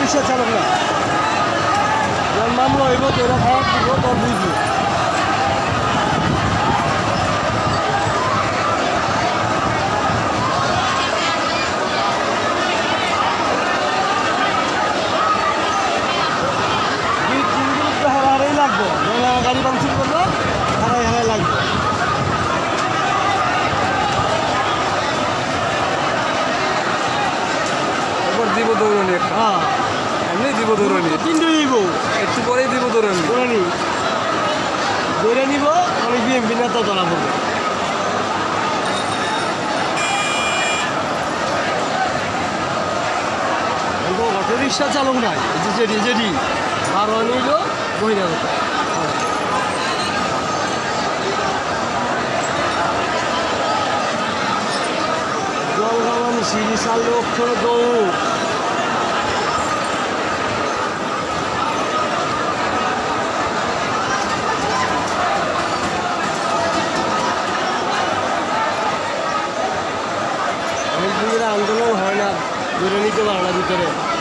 রিক্সা চালক না। যার মামলা হইব, তো এরা খারাপ দিব বুঝব তো লাগবো গাড়ি ভাঙচুর করল হারাই হারাই লাগবে। দিব দৌড়নি হ্যাঁ। এমনি দিব দৌড়নি। তিনটে নিব একটু পরেই দিব দৌড়নি। ধরে নি ধরে নিব আমি বিএমপি নেতা ধরা পড়ব। অটো রিক্সা চালক নাই যে যেটি যেটি বারো নিল বহিরাগত জলগামান সিঁড়ি সাল দৌড়। দিনের আন্দোলন হয় না। ধরে নিতে পারে না ভিতরে।